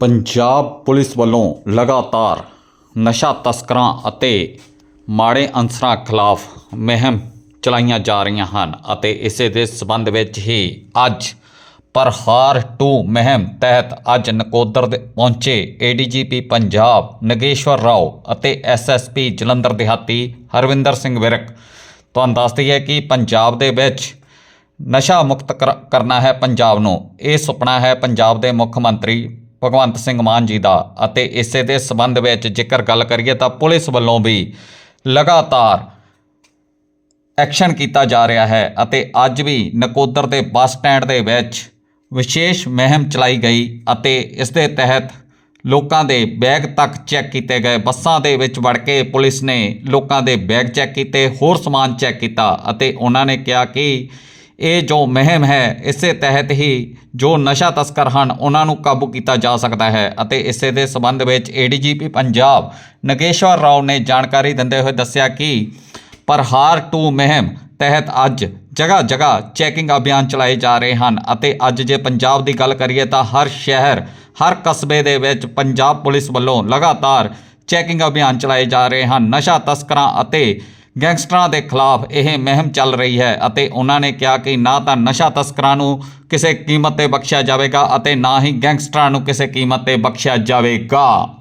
Punjab police ਵੱਲੋਂ ਲਗਾਤਾਰ ਨਸ਼ਾ ਤਸਕਰਾਂ ਅਤੇ ਮਾੜੇ ਅਨਸਰਾਂ ਖਿਲਾਫ ਮੁਹਿੰਮ ਚਲਾਈਆਂ ਜਾ ਰਹੀਆਂ ਹਨ ਅਤੇ ਇਸੇ ਦੇ ਸਬੰਧ ਵਿੱਚ ਹੀ ਅੱਜ ਪ੍ਰਹਾਰ 2 ਮੁਹਿੰਮ ਤਹਿਤ ਅੱਜ ਨਕੋਦਰ ਦੇ ਪਹੁੰਚੇ ਏਡੀਜੀਪੀ ਪੰਜਾਬ, ਨਗੇਸ਼ਵਰ ਰਾਓ ਅਤੇ ਐਸਐਸਪੀ ਜਲੰਧਰ ਦਿਹਾਤੀ ਹਰਵਿੰਦਰ ਸਿੰਘ ਵਿਰਕ। ਤੁਹਾਨੂੰ ਦੱਸਦੀ ਹੈ ਕਿ ਪੰਜਾਬ ਦੇ ਵਿੱਚ ਨਸ਼ਾ ਮੁਕਤ ਕਰ- ਕਰਨਾ ਹੈ ਪੰਜਾਬ ਨੂੰ, ਇਹ ਸੁਪਨਾ ਹੈ ਪੰਜਾਬ ਦੇ ਮੁੱਖ ਮੰਤਰੀ ਭਗਵੰਤ ਸਿੰਘ ਮਾਨ ਜੀ ਦਾ ਅਤੇ ਇਸੇ ਦੇ ਸੰਬੰਧ ਵਿੱਚ ਜੇਕਰ ਗੱਲ ਕਰੀਏ ਤਾਂ ਪੁਲਿਸ ਵੱਲੋਂ ਵੀ ਲਗਾਤਾਰ ਐਕਸ਼ਨ ਕੀਤਾ ਜਾ ਰਿਹਾ ਹੈ ਅਤੇ ਅੱਜ ਵੀ ਨਕੋਦਰ ਦੇ ਬੱਸ ਸਟੈਂਡ ਦੇ ਵਿੱਚ ਵਿਸ਼ੇਸ਼ ਮੁਹਿੰਮ ਚਲਾਈ ਗਈ ਅਤੇ ਇਸ ਦੇ ਤਹਿਤ ਲੋਕਾਂ ਦੇ ਬੈਗ ਤੱਕ ਚੈੱਕ ਕੀਤੇ ਗਏ। ਬੱਸਾਂ ਦੇ ਵਿੱਚ ਵੜ ਕੇ ਪੁਲਿਸ ਨੇ ਲੋਕਾਂ ਦੇ ਬੈਗ ਚੈੱਕ ਕੀਤੇ, ਹੋਰ ਸਮਾਨ ਚੈੱਕ ਕੀਤਾ ਅਤੇ ਉਹਨਾਂ ਨੇ ਕਿਹਾ ਕਿ ਇਹ ਜੋ ਮੁਹਿੰਮ ਹੈ, ਇਸੇ ਤਹਿਤ ਹੀ ਜੋ ਨਸ਼ਾ ਤਸਕਰ ਹਨ, ਉਹਨਾਂ ਨੂੰ ਕਾਬੂ ਕੀਤਾ ਜਾ ਸਕਦਾ ਹੈ ਅਤੇ ਇਸੇ ਦੇ ਸਬੰਧ ਵਿੱਚ ਏਡੀਜੀਪੀ ਪੰਜਾਬ ਨਗੇਸ਼ਵਰ ਰਾਓ ਨੇ ਜਾਣਕਾਰੀ ਦਿੰਦੇ ਹੋਏ ਦੱਸਿਆ ਕਿ ਪ੍ਰਹਾਰ 2 ਮੁਹਿੰਮ ਤਹਿਤ ਅੱਜ ਜਗ੍ਹਾ ਜਗ੍ਹਾ ਚੈਕਿੰਗ ਅਭਿਆਨ ਚਲਾਏ ਜਾ ਰਹੇ ਹਨ ਅਤੇ ਅੱਜ ਜੇ ਪੰਜਾਬ ਦੀ ਗੱਲ ਕਰੀਏ ਤਾਂ ਹਰ ਸ਼ਹਿਰ, ਹਰ ਕਸਬੇ ਦੇ ਵਿੱਚ ਪੰਜਾਬ ਪੁਲਿਸ ਵੱਲੋਂ ਲਗਾਤਾਰ ਚੈਕਿੰਗ ਅਭਿਆਨ ਚਲਾਏ ਜਾ ਰਹੇ ਹਨ। ਨਸ਼ਾ ਤਸਕਰਾਂ ਅਤੇ ਗੈਂਗਸਟਰਾਂ ਦੇ ਖਿਲਾਫ ਇਹ ਮੁਹਿੰਮ ਚੱਲ ਰਹੀ ਹੈ ਅਤੇ ਉਹਨਾਂ ਨੇ ਕਿਹਾ ਕਿ ਨਾ ਤਾਂ ਨਸ਼ਾ ਤਸਕਰਾਂ ਨੂੰ ਕਿਸੇ ਕੀਮਤ ਤੇ ਬਖਸ਼ਿਆ ਜਾਵੇਗਾ ਅਤੇ ਨਾ ਹੀ ਗੈਂਗਸਟਰਾਂ ਨੂੰ ਕਿਸੇ ਕੀਮਤ ਤੇ ਬਖਸ਼ਿਆ ਜਾਵੇਗਾ।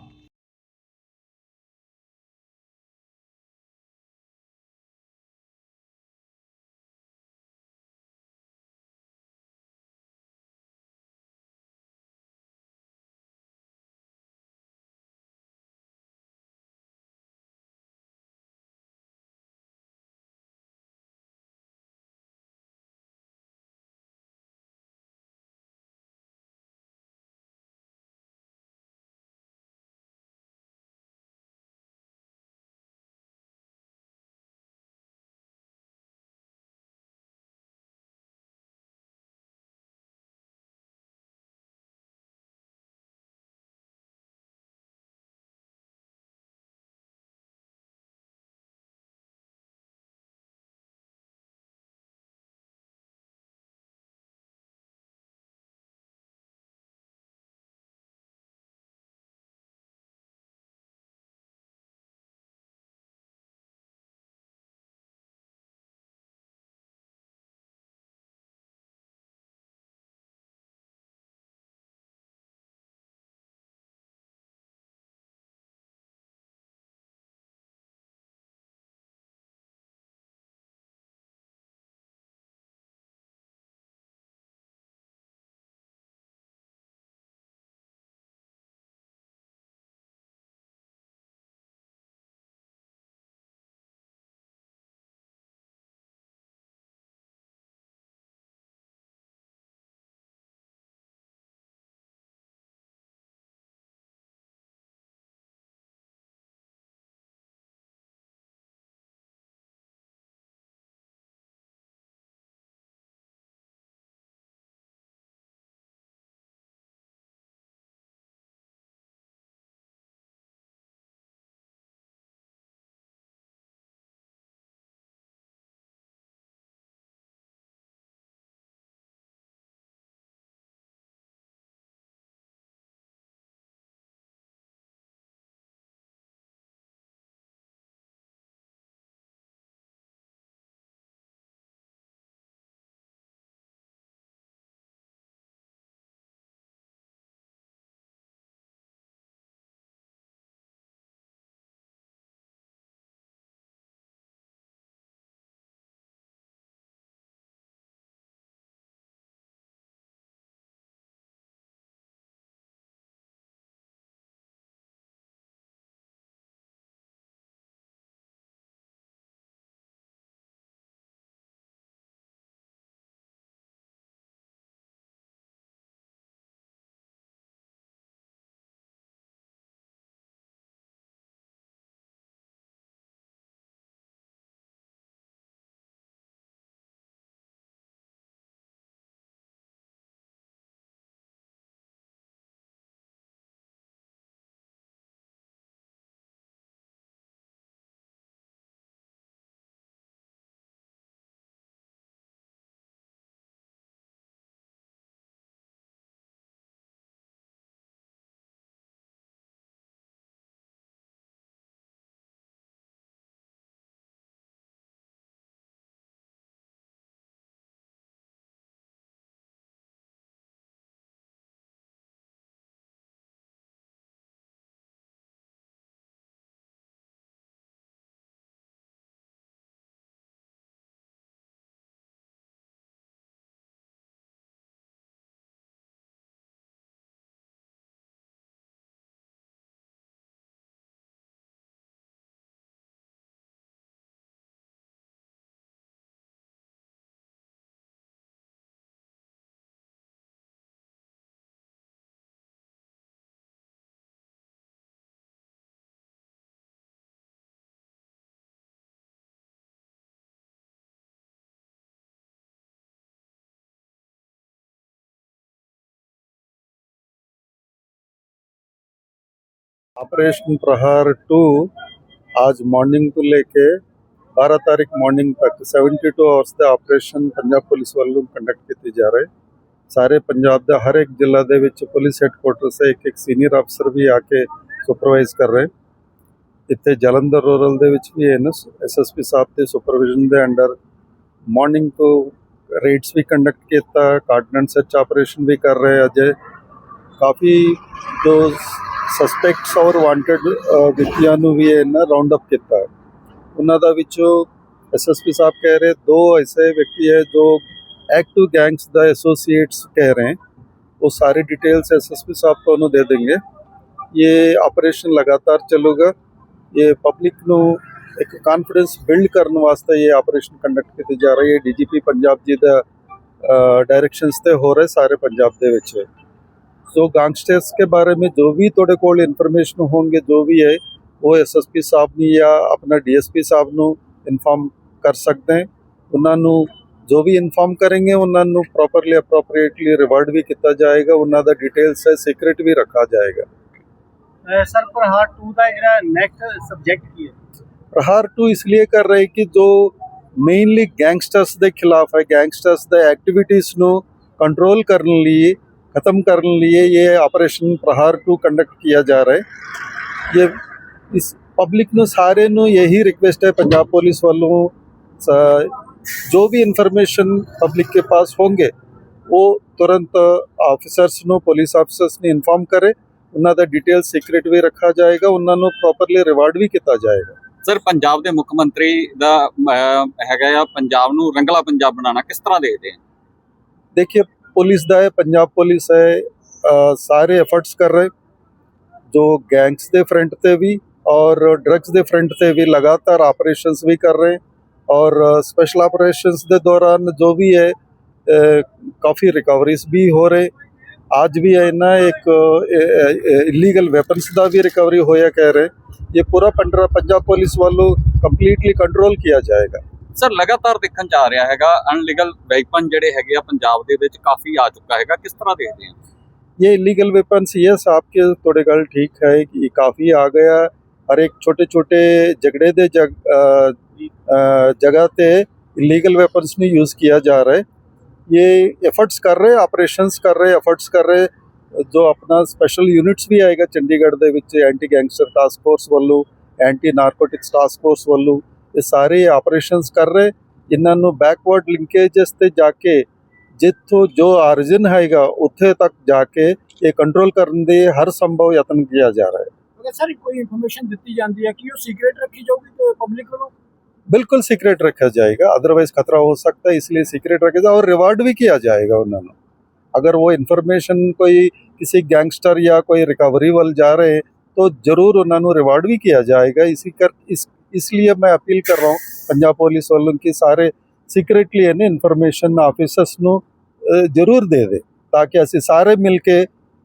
ऑपरेशन प्रहार टू आज मॉर्निंग ਤੋਂ ਲੈ ਕੇ 12 ਤਾਰੀਖ ਮਾਰਨਿੰਗ ਤੱਕ 72 ਆਵਰਸ ਦਾ ਆਪਰੇਸ਼ਨ ਪੰਜਾਬ ਪੁਲਿਸ ਵੱਲੋਂ ਕੰਡਕਟ ਕੀਤੇ ਜਾ ਰਹੇ ਸਾਰੇ ਪੰਜਾਬ ਦਾ ਹਰ ਇੱਕ ਜ਼ਿਲ੍ਹਾ ਦੇ ਵਿੱਚ ਪੁਲਿਸ ਹੈੱਡਕੁਆਟਰ ਸੇ ਇੱਕ ਇੱਕ ਸੀਨੀਅਰ ਅਫਸਰ ਵੀ ਆ ਕੇ ਸੁਪਰਵਾਈਜ਼ ਕਰ ਰਹੇ ਇੱਥੇ ਜਲੰਧਰ ਰੂਰਲ ਦੇ ਵਿੱਚ ਵੀ ਐਨ ਐਸਐਸਪੀ ਸਾਹਿਬ ਦੇ ਸੁਪਰਵਿਜ਼ਨ ਦੇ ਅੰਡਰ ਮਾਰਨਿੰਗ ਤੋਂ ਰੇਡਸ ਵੀ ਕੰਡਕਟ ਕੀਤਾ ਕਾਰਡਨੈਂਟ ਸਰਚ ਆਪਰੇਸ਼ਨ ਵੀ ਕਰ ਰਹੇ ਅਜੇ ਕਾਫੀ ਜੋ ਸਸਪੈਕਟਸ ਔਰ ਵਾਂਟਡ ਵਿਅਕਤੀਆਂ ਨੂੰ ਵੀ ਇਹਨਾਂ ਰਾਉਂਡ ਅਪ ਕੀਤਾ ਹੈ। ਉਹਨਾਂ ਦਾ ਵਿੱਚੋਂ ਐਸਐਸਪੀ ਸਾਹਿਬ ਕਹਿ ਰਹੇ ਦੋ ਐਸੇ ਵਿਅਕਤੀ ਹੈ ਜੋ एक्टिव गैंग्स द एसोसिएट्स कह रहे हैं वो सारी डिटेल्स एसएसपी साहब को उन्होंने दे देंगे ये ऑपरेशन लगातार चलेगा ये पब्लिक ਨੂੰ ਇੱਕ ਕਾਨਫੀਡੈਂਸ ਬਿਲਡ ਕਰਨ ਵਾਸਤੇ ਇਹ ਆਪਰੇਸ਼ਨ ਕੰਡਕਟ ਕੀਤੇ ਜਾ ਰਹੇ ਹੈ ਡੀਜੀਪੀ ਪੰਜਾਬ ਜੀ ਦਾ ਡਾਇਰੈਕਸ਼ਨਸ ਤੇ ਹੋ ਰਹੇ ਸਾਰੇ ਪੰਜਾਬ ਦੇ ਵਿੱਚ जो गैंगस्टर्स के बारे में जो भी थोड़े को इन्फॉर्मेशन होंगे जो भी है ਉਹ ਐਸਐਸਪੀ ਸਾਹਿਬ ਨੂੰ ਜਾਂ ਆਪਣਾ ਡੀਐਸਪੀ ਸਾਹਿਬ ਨੂੰ ਇਨਫਾਰਮ ਕਰ ਸਕਦੇ ਹਨ ਉਹਨਾਂ ਨੂੰ ਜੋ ਵੀ ਇਨਫਾਰਮ ਕਰਨਗੇ ਉਹਨਾਂ ਨੂੰ ਪ੍ਰੋਪਰਲੀ ਅਪਰੋਪਰੀਏਟਲੀ ਰਿਵਾਰਡ ਵੀ ਕੀਤਾ ਜਾਏਗਾ ਉਹਨਾਂ ਦਾ ਡਿਟੇਲਸ ਹੈ ਸੀਕ੍ਰੀਟ ਵੀ ਰੱਖਾ ਜਾਏਗਾ ਸਰ ਪ੍ਰਹਾਰ 2 ਦਾ ਜਿਹੜਾ ਨੈਕਸਟ ਸਬਜੈਕਟ ਕੀ ਹੈ ਪ੍ਰਹਾਰ 2 ਇਸ ਲਈ ਕਰ ਰਹੇ ਕਿ ਜੋ ਮੇਨਲੀ ਗੈਂਗਸਟਰਸ ਦੇ ਖਿਲਾਫ ਹੈ ਗੈਂਗਸਟਰਸ ਦੇ ਐਕਟੀਵਿਟੀਆਂ ਨੂੰ ਕੰਟਰੋਲ ਕਰਨ ਲਈ ਖਤਮ ਕਰਨ ਲਈ ਇਹ ਆਪਰੇਸ਼ਨ ਪ੍ਰਹਾਰ 2 ਕੰਡਕਟ किया जा रहा है ਇਹ ਇਸ ਪਬਲਿਕ ਨੂੰ ਸਾਰੇ ਨੂੰ ਯਹੀ ਰਿਕਵੈਸਟ ਹੈ ਪੰਜਾਬ ਪੁਲਿਸ ਵੱਲੋਂ ਸ- ਜੋ ਵੀ ਇਨਫੋਰਮੇਸ਼ਨ ਪਬਲਿਕ ਕੇ ਪਾਸ ਹੋਣਗੇ ਉਹ ਤੁਰੰਤ ਆਫੀਸਰਸ ਨੂੰ ਪੁਲਿਸ ਆਫੀਸਰਸ ਨੂੰ ਇਨਫਾਰਮ ਕਰੇ ਉਹਨਾਂ ਦਾ ਡਿਟੇਲ ਸੀਕ੍ਰੀਟ ਵੀ ਰੱਖਾ ਜਾਏਗਾ ਉਹਨਾਂ ਨੂੰ ਪ੍ਰੋਪਰਲੀ ਰਿਵਾਰਡ ਵੀ ਕੀਤਾ ਜਾਏਗਾ ਸਰ ਪੰਜਾਬ ਦੇ ਮੁੱਖ ਮੰਤਰੀ ਦਾ ਅਹ, ਹੈਗਾ ਆ ਪੰਜਾਬ ਨੂੰ ਰੰਗਲਾ ਪੰਜਾਬ ਬਣਾਉਣਾ ਕਿਸ ਤਰ੍ਹਾਂ ਦੇਖਦੇ ਆ देखिए पुलिस ਦਾ ਹੈ ਪੰਜਾਬ ਪੁਲਿਸ ਹੈ ਅ, ਸਾਰੇ ਐਫਰਟਸ ਕਰ ਰਹੇ ਜੋ ਗੈਂਗਸ ਦੇ ਫਰੰਟ ਤੇ ਵੀ ਔਰ ਡਰੱਗਸ ਦੇ ਫਰੰਟ ਤੇ ਵੀ ਲਗਾਤਾਰ ਆਪਰੇਸ਼ਨਸ ਵੀ ਕਰ ਰਹੇ ਔਰ ਸਪੈਸ਼ਲ ਆਪਰੇਸ਼ਨਸ ਦੇ ਦੌਰਾਨ ਜੋ ਵੀ ਹੈ ਅ, ਕਾਫੀ ਰਿਕਵਰੀਜ਼ ਵੀ ਹੋ ਰਹੇ ਅੱਜ ਵੀ ਹੈ ਨਾ ਇੱਕ ਇਲੀਗਲ ਵੈਪਨਸ ਦਾ ਵੀ ਰਿਕਵਰੀ ਹੋਇਆ ਕਹਿ ਰਹੇ ਇਹ ਪੂਰਾ ਪੰਡਰਾ ਪੰਜਾਬ ਪੁਲਿਸ ਵੱਲੋਂ ਕੰਪਲੀਟਲੀ ਕੰਟਰੋਲ ਕੀਤਾ ਜਾਏਗਾ ਸਰ ਲਗਾਤਾਰ ਦੇਖਣ ਚ ਆ ਰਿਹਾ ਹੈਗਾ ਅਨਲੀਗਲ ਵੈਪਨ ਜਿਹੜੇ ਹੈਗੇ ਆ ਪੰਜਾਬ ਦੇ ਵਿੱਚ ਕਾਫੀ ਆ ਚੁੱਕਾ ਹੈਗਾ ਕਿਸ ਤਰ੍ਹਾਂ ਦੇਖਦੇ ਆ ये इलीगल वेपन्स यस आपके थोड़े गल ठीक है कि काफ़ी आ गया हर एक छोटे छोटे झगड़े दे जग अ, अ, जगह ते इलीगल वेपन्स ਨੂੰ यूज़ किया जा रहा है ये एफर्ट्स कर रहे ਆਪਰੇਸ਼ਨਸ ਕਰ ਰਹੇ ਐਫਰਟਸ ਕਰ ਰਹੇ ਜੋ ਆਪਣਾ ਸਪੈਸ਼ਲ ਯੂਨਿਟਸ ਵੀ ਆਏਗਾ ਚੰਡੀਗੜ੍ਹ ਦੇ ਵਿੱਚ ਐਂਟੀ ਗੈਂਗਸਟਰ ਟਾਸਕ ਫੋਰਸ ਵੱਲੋਂ ਐਂਟੀ ਨਾਰਕੋਟਿਕਸ ਟਾਸਕ ਫੋਰਸ ਵੱਲੋਂ ਇਹ ਸਾਰੇ ਆਪਰੇਸ਼ਨਸ ਕਰ ਰਹੇ ਇਹਨਾਂ ਨੂੰ ਬੈਕਵਰਡ ਲਿੰਕੇਜਸ ਤੇ ਜਾ ਕੇ ਜਿੱਥੋਂ ਜੋ ਆਰਜਨ ਹੈਗਾ ਉੱਥੇ ਤੱਕ ਜਾ ਕੇ ਇਹ ਕੰਟਰੋਲ ਕਰਨ ਦੇ ਹਰ ਸੰਭਵ ਯਤਨ ਕੀਤਾ ਜਾ ਰਿਹਾ ਹੈ ਅਗਰ ਸਰ ਕੋਈ ਇਨਫੋਰਮੇਸ਼ਨ ਦਿੱਤੀ ਜਾਂਦੀ ਹੈ ਕਿ ਉਹ ਸੀਕ੍ਰੀਟ ਰੱਖੀ ਜਾਊਗੀ ਤੇ ਪਬਲਿਕ ਵੱਲੋਂ बिल्कुल सीक्रेट रखा जाएगा अदरवाइज खतरा हो सकता है इसलिए सीक्रेट रखेगा और रिवार्ड भी किया जाएगा उन्होंने अगर वो इन्फॉर्मेशन कोई किसी गैंगस्टर या कोई रिकवरी वाल जा रहे हैं तो जरूर उन्होंने रिवार्ड भी किया जाएगा इसी कर इस इसलिए मैं अपील कर रहा हूँ पंजाब पुलिस वालों की सारे सीक्रेटली है ना इन्फॉर्मेशन ऑफिसर्स ਨੂੰ ਜ਼ਰੂਰ ਦੇ ਦੇ ਤਾਂ ਕਿ ਅਸੀਂ ਸਾਰੇ ਮਿਲ ਕੇ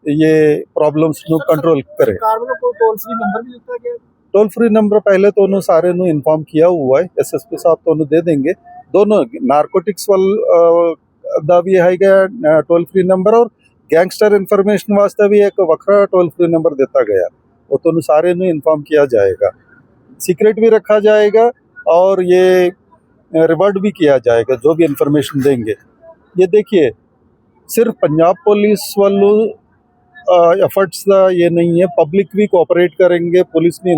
ਇਹ ਪ੍ਰੋਬਲਮਸ ਨੂੰ ਕੰਟਰੋਲ ਕਰੇ ਸਰਕਾਰ ਵੱਲੋਂ ਕੋਈ ਟੋਲ ਫ੍ਰੀ ਨੰਬਰ ਵੀ ਦਿੱਤਾ ਗਿਆ टोल फ्री नंबर पहले तो उन्होंने सारे नु इन्फॉर्म किया हुआ है एसएसपी साहब तो उन्होंने दे देंगे। दोनों नारकोटिक्स वाल ਦਾ ਵੀ ਹੈਗਾ ਟੋਲ ਫ੍ਰੀ ਨੰਬਰ ਔਰ ਗੈਂਗਸਟਰ ਇਨਫੋਰਮੇਸ਼ਨ ਵਾਸਤੇ ਵੀ ਇੱਕ ਵੱਖਰਾ ਟੋਲ ਫ੍ਰੀ ਨੰਬਰ ਦਿੱਤਾ ਗਿਆ ਉਹ ਤੁਹਾਨੂੰ ਸਾਰੇ ਨੂੰ ਇਨਫੋਰਮ ਕੀਤਾ ਜਾਏਗਾ सीक्रेट भी रखा जाएगा और ये रिवार्ड भी किया जाएगा जो भी इंफॉर्मेशन देंगे ये देखिए सिर्फ पंजाब पुलिस वालों एफर्ट्स का ये नहीं है पब्लिक भी कोऑपरेट करेंगे पुलिस ने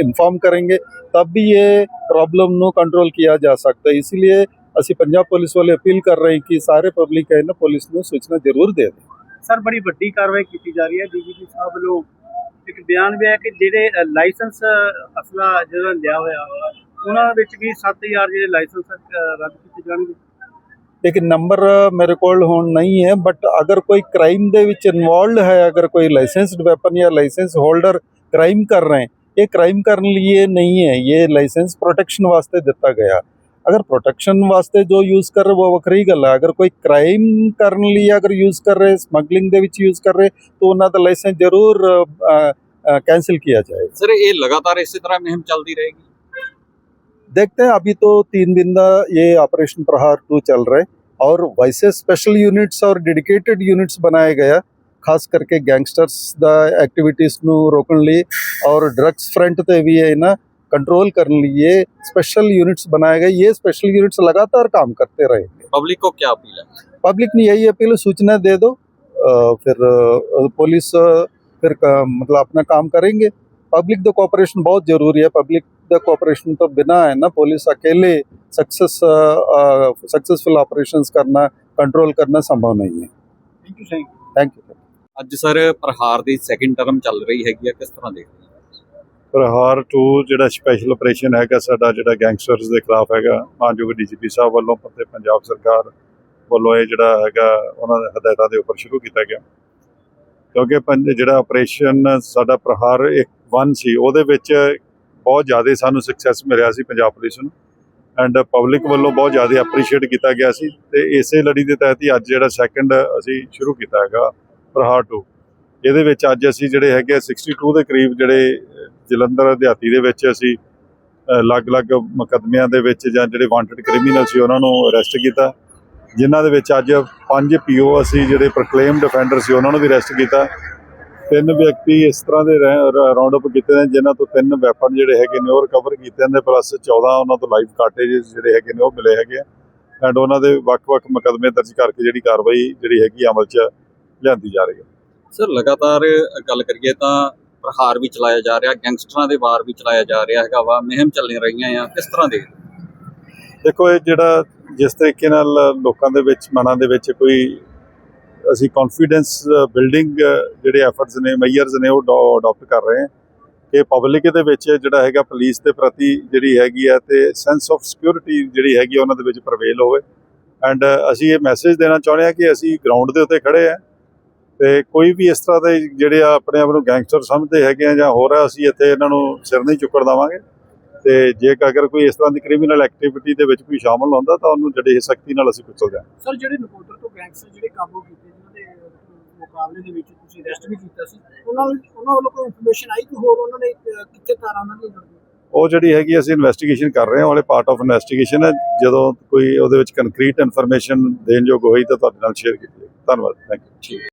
इन्फॉर्म करेंगे तब भी ये प्रॉब्लम ਨੂੰ ਕੰਟਰੋਲ किया जा सकता है इसलिए ਅਸੀਂ ਪੰਜਾਬ ਪੁਲਿਸ ਵਾਲੇ ਅਪੀਲ ਕਰ ਰਹੇ ਹਾਂ ਕਿ ਸਾਰੇ ਪਬਲਿਕ ਹੈ ਨਾ ਪੁਲਿਸ ਨੂੰ ਸੂਚਨਾ ਜ਼ਰੂਰ ਦੇ ਦੇ ਸਰ ਬੜੀ ਵੱਡੀ ਕਾਰਵਾਈ ਕੀਤੀ ਜਾ ਰਹੀ ਹੈ ਡੀਜੀਪੀ ਸਾਹਿਬ ਵੱਲੋਂ ਇੱਕ ਬਿਆਨ ਵੀ ਹੈ ਕਿ ਜਿਹੜੇ ਲਾਇਸੈਂਸ ਅਸਲਾ ਜਿਹੜਾ ਲਿਆ ਹੋਇਆ, ਉਹਨਾਂ ਵਿੱਚ ਵੀ 7000 ਜਿਹੜੇ ਲਾਇਸੈਂਸ ਰੱਦ ਕੀਤੇ ਜਾਣਗੇ। ਇੱਕ ਨੰਬਰ ਮੇਰੇ ਕੋਲ ਹੁਣ ਨਹੀਂ ਹੈ ਬਟ ਅਗਰ ਕੋਈ ਕ੍ਰਾਈਮ ਦੇ ਵਿੱਚ ਇਨਵੋਲਡ ਹੈ, ਅਗਰ ਕੋਈ ਲਾਇਸੈਂਸਡ ਵੈਪਨ ਜਾਂ ਲਾਇਸੈਂਸ ਹੋਲਡਰ ਕ੍ਰਾਈਮ ਕਰ ਰਹੇ, ਇਹ ਕ੍ਰਾਈਮ ਕਰਨ ਲਈ लिए नहीं है ये लाइसेंस प्रोटेक्शन वास्ते दिता गया ਅਗਰ ਪ੍ਰੋਟੈਕਸ਼ਨ ਵਾਸਤੇ ਜੋ ਯੂਜ਼ ਕਰ ਰਹੇ ਉਹ ਵੱਖਰੀ ਗੱਲ ਹੈ ਅਗਰ ਕੋਈ ਕ੍ਰਾਈਮ ਕਰਨ ਲਈ ਅਗਰ ਯੂਜ਼ ਕਰ ਰਹੇ ਸਮਗਲਿੰਗ ਦੇ ਵਿੱਚ ਯੂਜ਼ ਕਰ ਰਹੇ ਤਾਂ ਉਹਨਾਂ ਦਾ ਲਾਇਸੈਂਸ ਜ਼ਰੂਰ कैंसिल किया जाएगा ਸਰ ਇਹ ਲਗਾਤਾਰ ਇਸੇ ਤਰ੍ਹਾਂ ਮੁਹਿੰਮ ਚੱਲਦੀ ਰਹੇਗੀ देखते हैं अभी तो तीन दिन का ये ऑपरेशन प्रहार टू चल रहा है और वैसे स्पेशल यूनिट्स और डेडिकेटेड यूनिट्स बनाए गया ਖਾਸ ਕਰਕੇ ਗੈਂਗਸਟਰਸ ਦਾ ਐਕਟੀਵਿਟੀਜ਼ ਨੂੰ ਰੋਕਣ ਲਈ ਔਰ ਡਰੱਗਸ ਫਰੰਟ ਤੇ ਵੀ ਇਹ ਨਾ कंट्रोल कर लिए स्पेशल यूनिट्स बनाए गए। ये स्पेशल यूनिट्स लगातार काम करते रहेंगे। पब्लिक को क्या अपील है? पब्लिक ने यही अपील सूचना दे दो फिर पुलिस फिर मतलब अपना काम करेंगे। पब्लिक द कोऑपरेशन बहुत ज़रूरी है। पब्लिक द कोऑपरेशन तो बिना है ना पुलिस अकेले सक्सेस सक्सेसफुल ऑपरेशन करना कंट्रोल करना संभव नहीं है। थैंक यू ਸਰ ਅੱਜ प्रहार की सैकेंड टर्म चल रही ਰਹੀ किस तरह ਕਿਸ ਤਰ੍ਹਾਂ ਦੇਖਦੇ ਪ੍ਰਹਾਰ ਟੂ ਜਿਹੜਾ ਸਪੈਸ਼ਲ ਆਪਰੇਸ਼ਨ ਹੈਗਾ ਸਾਡਾ ਜਿਹੜਾ ਗੈਂਗਸਟਰਸ ਦੇ ਖਿਲਾਫ ਹੈਗਾ ਮਾਨਯੋਗ ਡੀਜੀਪੀ ਸਾਹਿਬ ਵੱਲੋਂ ਤੇ ਪੰਜਾਬ ਸਰਕਾਰ ਵੱਲੋਂ ਇਹ ਜਿਹੜਾ ਹੈਗਾ ਉਹਨਾਂ ਦੇ ਹਦਾਇਤਾਂ ਦੇ ਉੱਪਰ ਸ਼ੁਰੂ ਕੀਤਾ ਗਿਆ। ਕਿਉਂਕਿ ਪੰਜ ਜਿਹੜਾ ਆਪਰੇਸ਼ਨ ਸਾਡਾ ਪ੍ਰਹਾਰ ਵਨ ਸੀ, ਉਹਦੇ ਵਿੱਚ ਬਹੁਤ ਜ਼ਿਆਦਾ ਸਾਨੂੰ ਸਕਸੈਸ ਮਿਲਿਆ ਸੀ ਪੰਜਾਬ ਪੁਲਿਸ ਨੂੰ ਐਂਡ ਪਬਲਿਕ ਵੱਲੋਂ ਬਹੁਤ ਜ਼ਿਆਦਾ ਐਪਰੀਸ਼ੀਏਟ ਕੀਤਾ ਗਿਆ ਸੀ ਤੇ ਇਸੇ ਲੜੀ ਦੇ ਤਹਿਤ ਹੀ ਅੱਜ ਜਿਹੜਾ ਸੈਕੰਡ ਅਸੀਂ ਸ਼ੁਰੂ ਕੀਤਾ ਹੈਗਾ ਪ੍ਰਹਾਰ 2 ਇਹਦੇ ਵਿੱਚ ਅੱਜ ਅਸੀਂ ਜਿਹੜੇ ਹੈਗੇ ਆ 62 ਦੇ ਕਰੀਬ ਜਿਹੜੇ ਜਲੰਧਰ ਦਿਹਾਤੀ ਦੇ ਵਿੱਚ ਅਸੀਂ ਅਲੱਗ-ਅਲੱਗ ਮੁਕੱਦਮਿਆਂ ਦੇ ਵਿੱਚ ਜਾਂ ਜਿਹੜੇ ਵਾਂਟਡ ਕ੍ਰਿਮੀਨਲ ਸੀ ਉਹਨਾਂ ਨੂੰ ਅਰੈਸਟ ਕੀਤਾ। ਜਿਨ੍ਹਾਂ ਦੇ ਵਿੱਚ ਅੱਜ ਪੰਜ ਪੀਓ ਅਸੀਂ ਜਿਹੜੇ ਪ੍ਰੋਕਲੇਮਡ ਡਿਫੈਂਡਰ ਸੀ ਉਹਨਾਂ ਨੂੰ ਵੀ ਅਰੈਸਟ ਕੀਤਾ। ਤਿੰਨ ਵਿਅਕਤੀ ਇਸ ਤਰ੍ਹਾਂ ਦੇ ਰਾਉਂਡ ਅਪ ਕੀਤੇ ਨੇ, ਜਿਨ੍ਹਾਂ ਤੋਂ ਤਿੰਨ ਵੈਪਨ ਜਿਹੜੇ ਹੈਗੇ ਨੇ ਉਹ ਰਿਕਵਰ ਕੀਤੇ ਨੇ ਪਲੱਸ 14 ਉਹਨਾਂ ਤੋਂ ਲਾਈਵ ਕਾਰਟੇਜਸ ਜਿਹੜੇ ਹੈਗੇ ਨੇ ਉਹ ਮਿਲੇ ਹੈਗੇ ਐਂਡ ਉਹਨਾਂ ਦੇ ਵੱਖ-ਵੱਖ ਮੁਕੱਦਮੇ ਦਰਜ ਕਰਕੇ ਜਿਹੜੀ ਕਾਰਵਾਈ ਜਿਹੜੀ ਹੈਗੀ ਅਮਲ 'ਚ ਲਿਆਂਦੀ ਜਾ ਰਹੀ ਹੈ। ਸਰ ਲਗਾਤਾਰ ਗੱਲ ਕਰੀਏ ਤਾਂ ਪ੍ਰਹਾਰ ਵੀ ਚਲਾਇਆ ਜਾ ਰਿਹਾ, ਗੈਂਗਸਟਰਾਂ ਦੇ ਵਾਰ ਵੀ ਚਲਾਇਆ ਜਾ ਰਿਹਾ ਹੈਗਾ ਵਾ, ਮਹਿਮ ਚੱਲ ਰਹੀਆਂ ਆ, ਕਿਸ ਤਰ੍ਹਾਂ ਦੇ? ਦੇਖੋ, ਇਹ ਜਿਹੜਾ ਜਿਸ ਤਰੀਕੇ ਨਾਲ ਲੋਕਾਂ ਦੇ ਵਿੱਚ, ਮਨਾਂ ਦੇ ਵਿੱਚ ਕੋਈ ਅਸੀਂ ਕੌਨਫੀਡੈਂਸ ਬਿਲਡਿੰਗ ਜਿਹੜੇ ਐਫਰਟਸ ਨੇ ਮੈਜਰਸ ਨੇ, ਉਹ ਅਡਾਪਟ ਕਰ ਰਹੇ ਹਾਂ ਕਿ ਪਬਲਿਕ ਦੇ ਵਿੱਚ ਜਿਹੜਾ ਹੈਗਾ ਪੁਲਿਸ ਦੇ ਪ੍ਰਤੀ ਜਿਹੜੀ ਹੈਗੀ ਆ ਤੇ ਸੈਂਸ ਆਫ ਸਿਕਿਉਰਿਟੀ ਜਿਹੜੀ ਹੈਗੀ ਹੈ ਉਹਨਾਂ ਦੇ ਵਿੱਚ ਪ੍ਰਵੇਲ ਹੋਵੇ। ਐਂਡ ਅਸੀਂ ਇਹ ਮੈਸੇਜ ਦੇਣਾ ਚਾਹੁੰਦੇ ਹਾਂ ਕਿ ਅਸੀਂ ਗਰਾਊਂਡ ਦੇ ਉੱਤੇ ਖੜੇ ਆ ਤੇ ਕੋਈ ਵੀ ਇਸ ਤਰ੍ਹਾਂ ਦੇ ਜਿਹੜੇ ਆ ਆਪਣੇ ਆਪ ਨੂੰ ਗੈਂਗਸਟਰ ਸਮਝਦੇ ਹੈਗੇ ਆ ਜਾਂ ਹੋਰ ਆ ਅਸੀਂ ਇੱਥੇ ਇਹਨਾਂ ਨੂੰ ਸਿਰ ਨਹੀਂ ਚੁੱਕਣ ਦੇਵਾਂਗੇ। ਤੇ ਜੇ ਅਗਰ ਕੋਈ ਇਸ ਤਰ੍ਹਾਂ ਦੀ ਕ੍ਰਿਮੀਨਲ ਐਕਟੀਵਿਟੀ ਦੇ ਵਿੱਚ ਕੋਈ ਸ਼ਾਮਲ ਹੁੰਦਾ ਤਾਂ ਉਹਨੂੰ ਜਿਹੜੀ ਸਖਤੀ ਨਾਲ ਅਸੀਂ ਕੁਚਲਦੇ ਹਾਂ ਸਰ ਜਿਹੜੇ ਨਕੋਦਰ ਤੋਂ ਗੈਂਗਸਟਰ ਜਿਹੜੇ ਕਾਬੂ ਕੀਤੇ ਜਿਨ੍ਹਾਂ ਦੇ ਮੁਕਾਬਲੇ ਦੇ ਵਿੱਚ ਤੁਸੀਂ ਅਰੈਸਟ ਵੀ ਕੀਤਾ ਸੀ ਉਹਨਾਂ ਨੂੰ ਉਹਨਾਂ ਵੱਲੋਂ ਕੋਈ ਇਨਫੋਰਮੇਸ਼ਨ ਆਈ ਕਿ ਹੋਰ? ਉਹਨਾਂ ਨੇ ਕਿੱਥੇ ਤਾਰਾਂ ਉਹਨਾਂ ਜੁੜੀਆਂ ਉਹ ਜਿਹੜੀ ਹੈਗੀ ਅਸੀਂ ਇਨਵੈਸਟੀਗੇਸ਼ਨ ਕਰ ਰਹੇ ਹਾਂ ਵਾਲੇ ਪਾਰਟ ਆਫ ਇਨਵੈਸਟੀਗੇਸ਼ਨ ਹੈ। ਜਦੋਂ ਕੋਈ ਉਹਦੇ ਵਿੱਚ ਕੰਕਰੀਟ ਇਨਫੋਰਮੇਸ਼ਨ ਦੇਣ ਯੋਗ ਹੋਈ ਤਾਂ ਤੁਹਾਡੇ ਨਾਲ ਸ਼ੇਅਰ ਕੀਤੀ ਧੰਨਵਾਦ ਥੈਂਕ ਯੂ